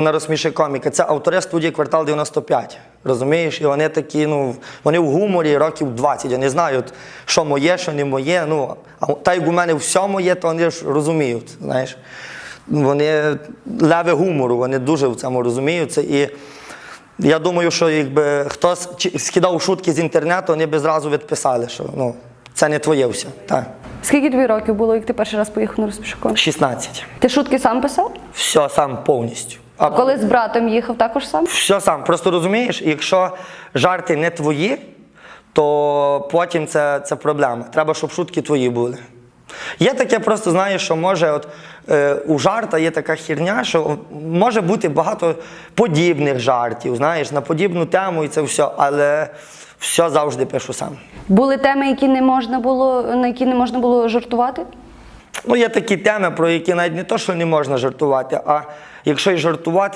На розсміши коміки. Це автори студії квартал 95. Розумієш? І вони такі, ну, вони в гуморі років 20. Вони знають, що моє, що не моє. Ну, а та як у мене все моє, то вони ж розуміють. Знаєш. Вони леви гумору, вони дуже в цьому розуміються. І я думаю, що якби хтось скидав шутки з інтернету, вони б зразу відписали, що ну, це не твоє все. Так. Скільки тобі років було, як ти перший раз поїхав на розпішку? 16. Ти шутки сам писав? Все сам повністю. А Коли з братом їхав, також сам? Все сам. Просто розумієш, якщо жарти не твої, то потім це, це проблема. Треба, щоб шутки твої були. Є таке, просто знаєш, що може от, е, у жарта є така херня, що може бути багато подібних жартів, знаєш, на подібну тему і це все, але все завжди пишу сам. Були теми, які не можна було, на які не можна було жартувати? Ну, є такі теми, про які навіть не то, що не можна жартувати, а якщо й жартувати,